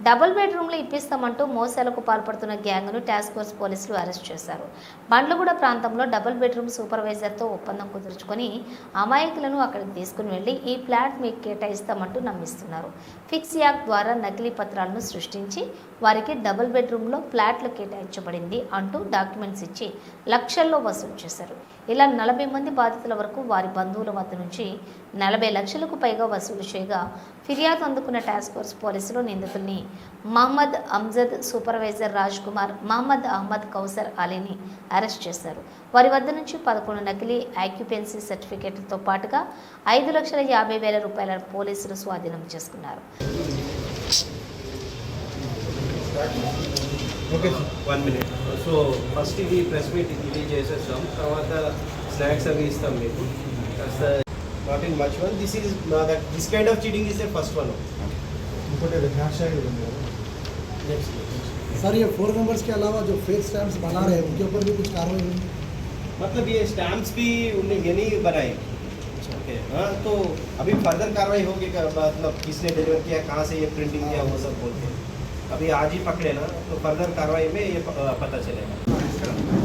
Double బెడ్రూమ్లు ఇప్పిస్తామంటూ మోసాలకు పాల్పడుతున్న గ్యాంగ్ను టాస్క్ ఫోర్స్ పోలీసులు అరెస్ట్ చేశారు. బండ్లగూడ ప్రాంతంలో డబుల్ బెడ్రూమ్ సూపర్వైజర్తో ఒప్పందం కుదుర్చుకొని అమాయకులను అక్కడికి తీసుకుని వెళ్ళి ఈ ఫ్లాట్ మీకు కేటాయిస్తామంటూ నమ్మిస్తున్నారు. ఫిక్స్ యాక్ట్ ద్వారా నకిలీ పత్రాలను సృష్టించి వారికి డబుల్ బెడ్రూమ్లో ఫ్లాట్లు కేటాయించబడింది అంటూ డాక్యుమెంట్స్ ఇచ్చి లక్షల్లో వసూలు చేశారు. ఇలా నలభై మంది బాధితుల వరకు వారి బంధువుల వద్ద నుంచి నలభై లక్షలకు పైగా వసూలు చేయగా ఫిర్యాదు అందుకున్న టాస్క్ ఫోర్స్ పోలీసులు నిందితుల్ని మహమ్మద్ అమ్జద్ సూపర్వైజర్ రాజ్ కుమార్ మహమ్మద్ అహ్మద్ కౌసర్ అలీని అరెస్ట్ చేశారు. వారి వద్ద నుంచి పదకొండు నకిలీ ఆక్యుపెన్సీ సర్టిఫికేట్లతో పాటుగా ఐదు లక్షల యాభై వేల రూపాయల పోలీసులు స్వాధీనం చేసుకున్నారు. Okay one minute. So first ఇది ప్రెస్ మీట్ ఇది చేసేస్తాం. తర్వాత స్నాక్స్ అవి ఇస్తాం మీకు. కాస్త not in much one. This is this kind of cheating the first one. ఇంకోటి అది హ్యాష్ ట్యాగ్ ఉంది కదా నెక్స్ట్ सर ये फोर मेंबर्स के अलावा जो फेक स्टैम्प्स बना रहे हैं उनके ऊपर भी कुछ कार्रवाई हुई मतलब ये स्टैम्प्स भी उन्हें ये नहीं बनाए ओके हाँ तो अभी फर्दर कार्रवाई होगी क्या मतलब किसने डिलीवर किया कहाँ से ये प्रिंटिंग किया वो सब बोल के अभी आज ही पकड़े ना तो फर्दर कार्रवाई में ये प- पता चलेगा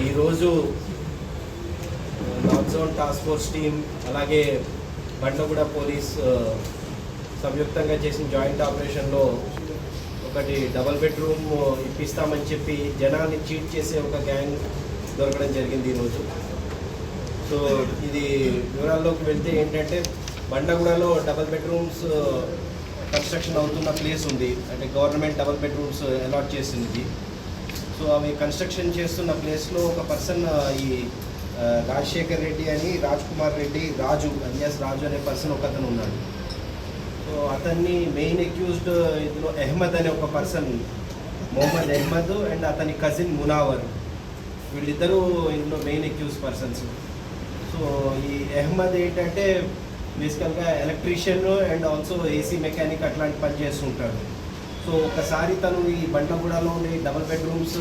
ఈరోజు north zone task force team అలాగే బండగూడ పోలీస్ సంయుక్తంగా చేసిన జాయింట్ ఆపరేషన్లో ఒకటి డబల్ బెడ్రూమ్ ఇప్పిస్తామని చెప్పి జనాన్ని చీట్ చేసే ఒక గ్యాంగ్ దొరకడం జరిగింది ఈరోజు. సో ఇది వివరాల్లోకి వెళ్తే ఏంటంటే బండగూడలో డబల్ బెడ్రూమ్స్ కన్స్ట్రక్షన్ అవుతున్న ప్లేస్ ఉంది. అంటే గవర్నమెంట్ డబల్ బెడ్రూమ్స్ అలాట్ చేసింది. సో అవి కన్స్ట్రక్షన్ చేస్తున్న ప్లేస్లో ఒక పర్సన్ ఈ రాజశేఖర్ రెడ్డి అని రాజ్ కుమార్ రెడ్డి రాజు అలియాస్ రాజు అనే పర్సన్ ఒక అతను ఉన్నాడు. సో అతన్ని మెయిన్ అక్యూజ్డ్ ఇందులో అహ్మద్ అనే ఒక పర్సన్ మొహమ్మద్ అహ్మద్ అండ్ అతని కజిన్ మునావర్. వీళ్ళిద్దరూ ఇందులో మెయిన్ అక్యూజ్ పర్సన్స్ సో ఈ అహ్మద్ ఏంటంటే బేసికల్గా electrician and also AC mechanic అట్లాంటి పని చేస్తుంటాడు. సో ఒకసారి తను ఈ బండగూడలో ఉండే డబల్ బెడ్రూమ్స్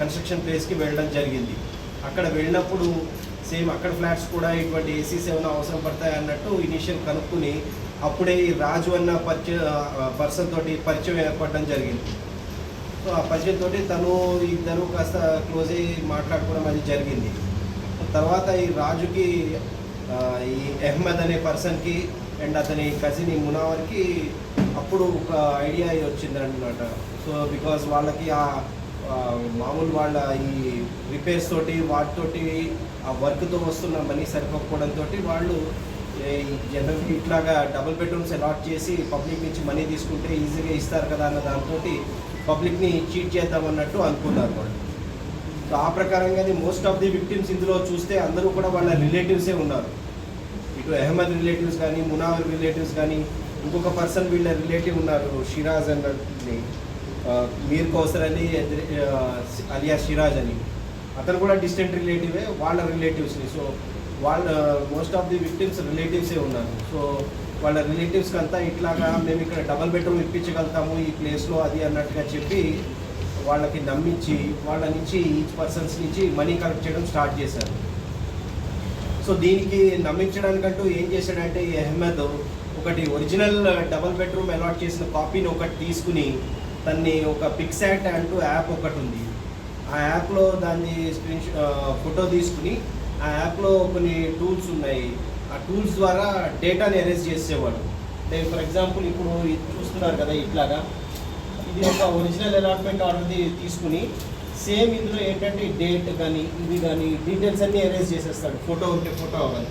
కన్స్ట్రక్షన్ ప్లేస్కి వెళ్ళడం జరిగింది. అక్కడ వెళ్ళినప్పుడు సేమ్ అక్కడ ఫ్లాట్స్ కూడా ఇటువంటి ఏసీస్ ఏమైనా అవసరం పడతాయి అన్నట్టు ఇనిషియల్ కనుక్కుని అప్పుడే ఈ రాజు అన్న పరిచయ పర్సన్ తోటి పరిచయం ఏర్పడడం జరిగింది. సో ఆ పరిచయం తోటి తను ఇద్దరు కాస్త క్లోజ్ అయ్యి మాట్లాడుకోవడం అది జరిగింది. తర్వాత ఈ రాజుకి ఈ అహ్మద్ అనే పర్సన్కి అండ్ అతని కజిన్ ఈ మునావర్కి అప్పుడు ఒక ఐడియా వచ్చింది అనమాట సో బికాస్ వాళ్ళకి ఆ ఆ, మామూలు వాళ్ళ ఈ రిపేర్స్ తోటి వాటితోటి ఆ వర్క్తో వస్తున్న మనీ సరిపోకపోవడంతో వాళ్ళు జనరల్గా ఇట్లాగా డబుల్ బెడ్రూమ్స్ అలాట్ చేసి పబ్లిక్ నుంచి మనీ తీసుకుంటే ఈజీగా ఇస్తారు కదా అన్న దాంతో పబ్లిక్ని చీట్ చేద్దామన్నట్టు అనుకున్నారు వాళ్ళు. సో ఆ ప్రకారంగానే మోస్ట్ ఆఫ్ ది విక్టిమ్స్ ఇందులో చూస్తే అందరూ కూడా వాళ్ళ రిలేటివ్సే ఉన్నారు. ఇటు అహ్మద్ రిలేటివ్స్ కానీ మునావర్ రిలేటివ్స్ కానీ ఇంకొక పర్సన్ వీళ్ళ రిలేటివ్ ఉన్నారు షిరాజ్ అన్నది మీర్ కౌసర్ అని అలియా షిరాజ్ అని. అతను కూడా డిస్టెంట్ రిలేటివే వాళ్ళ రిలేటివ్స్ని సో వాళ్ళ మోస్ట్ ఆఫ్ ది విక్టిమ్స్ రిలేటివ్సే ఉన్నారు. సో వాళ్ళ రిలేటివ్స్కి అంతా ఇట్లాగా మేము ఇక్కడ డబల్ బెడ్రూమ్ ఇప్పించగలుగుతాము ఈ ప్లేస్లో అది అన్నట్టుగా చెప్పి వాళ్ళకి నమ్మించి వాళ్ళ నుంచి ఈచ్ పర్సన్స్ నుంచి మనీ కలెక్ట్ చేయడం స్టార్ట్ చేశారు. సో దీనికి నమ్మించడానికంటూ ఏం చేశాడంటే ఈ అహ్మద్ ఒకటి ఒరిజినల్ డబల్ బెడ్రూమ్ అలాట్ చేసిన కాపీని ఒకటి తీసుకుని దాన్ని ఒక పిక్సాట్ అంటూ యాప్ ఒకటి ఉంది. ఆ యాప్లో దాన్ని స్క్రీన్ ఫోటో తీసుకుని ఆ యాప్లో కొన్ని టూల్స్ ఉన్నాయి. ఆ టూల్స్ ద్వారా డేటాని అరేంజ్ చేసేవాడు. అంటే ఫర్ ఎగ్జాంపుల్ ఇప్పుడు ఇది చూస్తున్నారు కదా ఇట్లాగా. ఇది ఒక ఒరిజినల్ అలాట్మెంట్ ఆర్డర్ది తీసుకుని సేమ్ ఇందులో ఏంటంటే డేట్ కానీ ఇది కానీ డీటెయిల్స్ అన్నీ ఎరేజ్ చేసేస్తాడు. ఫోటో ఉంటే ఫోటో అవ్వాలి.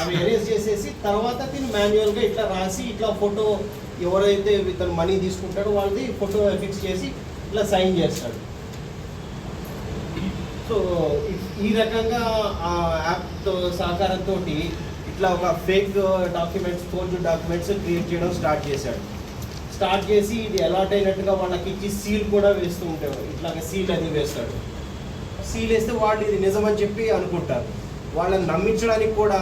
అవి ఎరేజ్ చేసేసి తర్వాత దీన్ని మాన్యువల్గా ఇట్లా రాసి ఇట్లా ఫోటో ఎవరైతే ఇతను మనీ తీసుకుంటాడో వాళ్ళది ఫోటో ఫిక్స్ చేసి ఇట్లా సైన్ చేస్తాడు. సో ఈ- రకంగా ఆ యాప్తో సహకారంతో ఇట్లా ఒక fake documents forge documents create చేయడం స్టార్ట్ చేశాడు. స్టార్ట్ చేసి ఇది అలాట్ అయినట్టుగా వాళ్ళకి ఇచ్చి సీల్ కూడా వేస్తూ ఉంటాడు ఇట్లాగ సీల్ అది వేస్తాడు. సీల్ వేస్తే వాళ్ళు ఇది నిజమని చెప్పి అనుకుంటారు. వాళ్ళని నమ్మించడానికి కూడా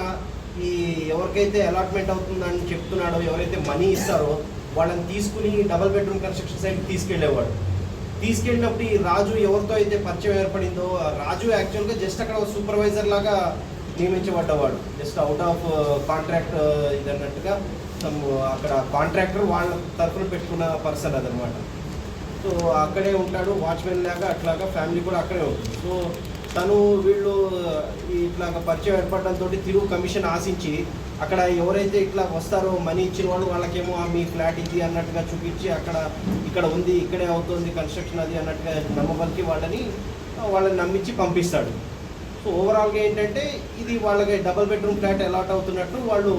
ఈ ఎవరికైతే అలాట్మెంట్ అవుతుందని చెప్తున్నాడో ఎవరైతే మనీ ఇస్తారో వాళ్ళని తీసుకుని డబల్ బెడ్రూమ్ కన్స్ట్రక్షన్ సైట్ తీసుకెళ్ళేవాడు తీసుకెళ్ళినప్పుడు ఈ రాజు ఎవరితో అయితే పరిచయం ఏర్పడిందో రాజు యాక్చువల్గా జస్ట్ అక్కడ సూపర్వైజర్ లాగా నియమించబడ్డవాడు. జస్ట్ అవుట్ ఆఫ్ కాంట్రాక్ట్ ఇది అన్నట్టుగా some, అక్కడ కాంట్రాక్టర్ వాళ్ళ తరఫున పెట్టుకున్న పర్సన్ అదనమాట సో అక్కడే ఉంటాడు వాచ్మెన్ లాగా అట్లాగా ఫ్యామిలీ కూడా అక్కడే ఉంటుంది. సో తను వీళ్ళు ఈ ఇట్లాగా పరిచయం ఏర్పడడంతో తిరుగు కమిషన్ ఆశించి అక్కడ ఎవరైతే ఇట్లా వస్తారో మనీ ఇచ్చిన వాళ్ళు వాళ్ళకేమో మీ ఫ్లాట్ ఇది అన్నట్టుగా చూపించి అక్కడ ఇక్కడ ఉంది ఇక్కడే అవుతుంది కన్స్ట్రక్షన్ అది అన్నట్టుగా నమ్మబలికి వాళ్ళని వాళ్ళని నమ్మించి పంపిస్తాడు. సో ఓవరాల్గా ఏంటంటే ఇది వాళ్ళకి డబుల్ బెడ్రూమ్ ఫ్లాట్ అలాట్ అవుతున్నట్టు వాళ్ళు